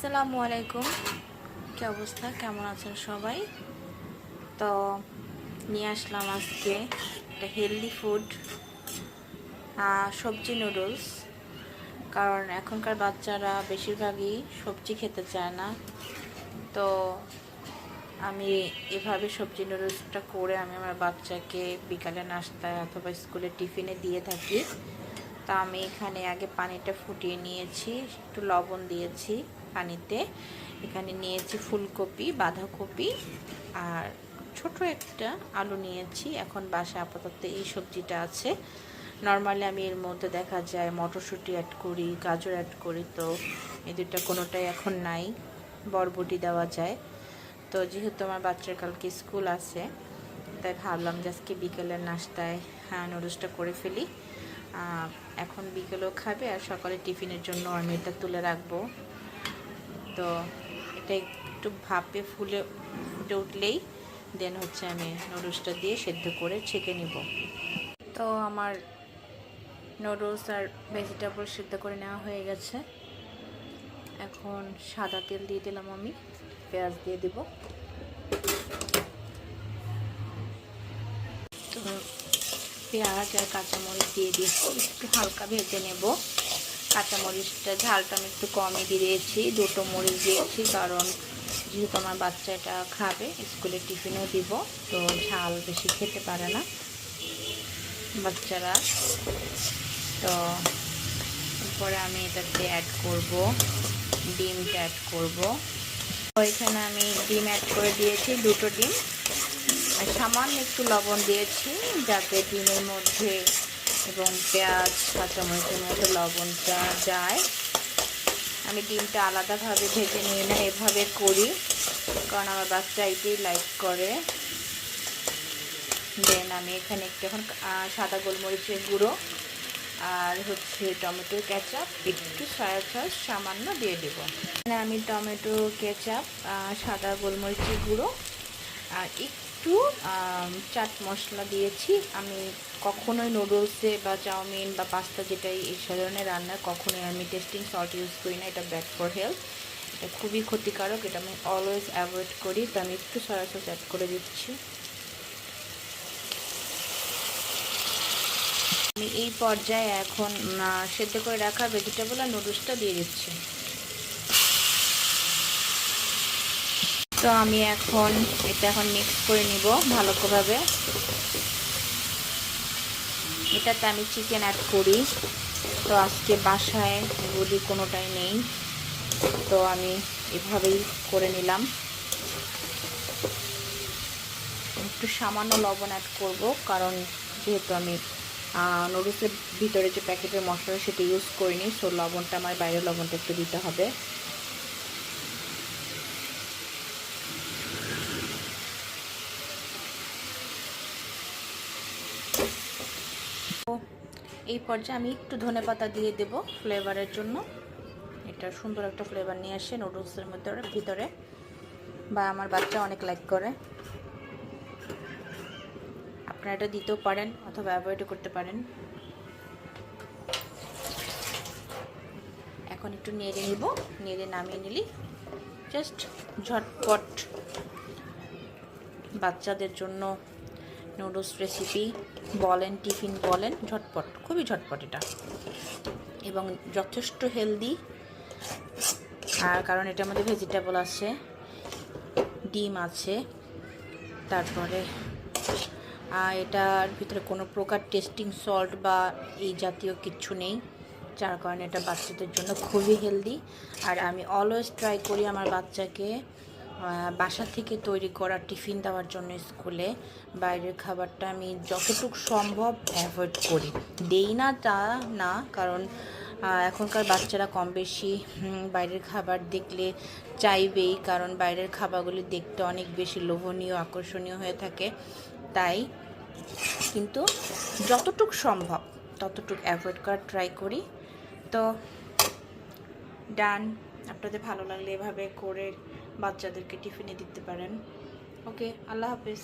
আসসালামু আলাইকুম। কি অবস্থা? কেমন আছেন সবাই? তো নিয়ে আসলাম আজকে একটা হেলদি ফুড সবজি নুডলস কারণ এখনকার বাচ্চারা বেশিরভাগই সবজি খেতে চায় না। তো আমি এভাবে সবজি নুডলসটা করে আমি আমার বাচ্চাকে বিকালে নাস্তায় অথবা স্কুলে টিফিনে দিয়ে থাকি। তা আমি এখানে আগে পানিটা ফুটিয়ে নিয়েছি, একটু লবণ দিয়েছি পানিতে। এখানে নিয়েছি ফুলকপি, বাঁধাকপি আর ছোট একটা আলু নিয়েছি। এখন বাসা আপাতত এই সবজিটা আছে। নর্মালি আমি এর মধ্যে দেখা যায় মটরশুঁটি অ্যাড করি, গাজর অ্যাড করি তো এই দুটা কোনোটাই এখন নাই, বরবটি দেওয়া যায়। তো যেহেতু আমার বাচ্চার কালকে স্কুল আছে, তাই ভাবলাম যে আজকে বিকেলের নাস্তায় হ্যাঁ নুডলসটা করে ফেলি। এখন বিকেলেও খাবে আর সকালে টিফিনের জন্য আমি এটা তুলে রাখব। তো এটা একটু ভাপে ফুলে ফুটে উঠলেই দেন হচ্ছে আমি নুডলসটা দিয়ে সেদ্ধ করে ছেঁকে নিব। তো আমার নুডলস আর ভেজিটেবল সেদ্ধ করে নেওয়া হয়ে গেছে। এখন সাদা তেল দিয়ে দিলাম আমি, পেঁয়াজ দিয়ে দিব। তো পেঁয়াজ আর কাঁচামরিচ দিয়ে দিয়েছি। একটু হালকা ভেজে নেব। কাঁচামরিচটা ঝালটা আমি একটু কমই দিয়েছি। দুটো মরিচ দিয়েছি, কারণ যেহেতু আমার বাচ্চাটা খাবে, স্কুলে টিফিনও দিব, তো ঝাল বেশি খেতে পারে না বাচ্চারা। তো এরপরে আমি এটাতে অ্যাড করব, ডিমটা অ্যাড করব। ওইখানে আমি ডিম অ্যাড করে দিয়েছি, দুটো ডিম। সামান্য একটু লবণ দিয়েছি, যাতে ডিমের মধ্যে এবং পেঁয়াজ, কাঁচামরিচের মধ্যে লবণটা যায়। আমি ডিমটা আলাদাভাবে ভেজে নিই না, এভাবে করি, কারণ আমার বাচ্চা এটাই লাইক করে। দেন আমি এখানে একটু এখন সাদা গোলমরিচের গুঁড়ো আর হচ্ছে টমেটো কেচাপ, একটু সয়া সস সামান্য দিয়ে দেব। আমি টমেটো কেচাপ সাদা গোলমরিচের গুঁড়ো আর একটু চাট মশলা দিয়েছি। আমি কখনোই নুডলসে বা চাউমিন বা পাস্তা যেটাই এই ধরনের রান্না কখনোই আমি টেস্টিং সল্ট ইউজ করি না, এটা ব্যাড ফর হেলথ এটা খুবই ক্ষতিকারক, এটা আমি অলওয়েজ অ্যাভয়েড করি। তো আমি একটু সয়া সস অ্যাড করে দিচ্ছি। আমি এই পর্যায়ে এখন সেদ্ধ করে রাখা ভেজিটেবল আর নুডলসটা দিয়ে দিচ্ছি। তো আমি এখন এটা এখন মিক্স করে নিব ভালোভাবে। এটাতে আমি চিকেন অ্যাড করি। তো আজকে বাসায় বলি কোনোটাই নেই। তো আমি এভাবেই করে নিলাম। একটু সামান্য লবণ অ্যাড করব, কারণ যেহেতু আমি নুডলসের ভিতরে যে প্যাকেটের মশলা সেটা ইউজ করিনি সো লবণটা আমার বাইরের লবণটা একটু দিতে হবে। এই পর্যায়ে আমি একটু ধনে পাতা দিয়ে দেব ফ্লেভারের জন্য। এটা সুন্দর একটা ফ্লেভার নিয়ে আসে নুডলসের মধ্যে ভিতরে। বা আমার বাচ্চা অনেক লাইক করে। আপনারা এটা দিতেও পারেন অথবা অ্যাভয়েডও করতে পারেন। এখন একটু নেড়ে নিব। নেড়ে নামিয়ে নিলি জাস্ট ঝটপট বাচ্চাদের জন্য নুডলস রেসিপি বলেন, টিফিন বলেন, ঝটপট, খুবই ঝটপট এটা। এবং যথেষ্ট হেলদি আর কারণ এটার মধ্যে ভেজিটেবল আছে, ডিম আছে, তারপরে আর এটার ভিতরে কোনো প্রকার টেস্টিং সল্ট বা এই জাতীয় কিছু নেই, যার কারণে এটা বাচ্চাদের জন্য খুবই হেলদি আর আমি অলওয়েজ ট্রাই করি আমার বাচ্চাকে বাসা থেকে তৈরি করা টিফিন দেওয়ার জন্য স্কুলে বাইরের খাবারটা আমি যতটুকু সম্ভব অ্যাভয়েড করি। দেই না, তা না, কারণ এখনকার বাচ্চারা কম বেশি বাইরের খাবার দেখলে চাইবেই, কারণ বাইরের খাবারগুলি দেখতে অনেক বেশি লোভনীয়, আকর্ষণীয় হয়ে থাকে। তাই কিন্তু যতটুক সম্ভব, ততটুক অ্যাভয়েড করার ট্রাই করি। তো ডান আপনাদের ভালো লাগলে এভাবে করে বাচ্চাদেরকে টিফিনে দিতে পারেন। ওকে আল্লাহ হাফিজ।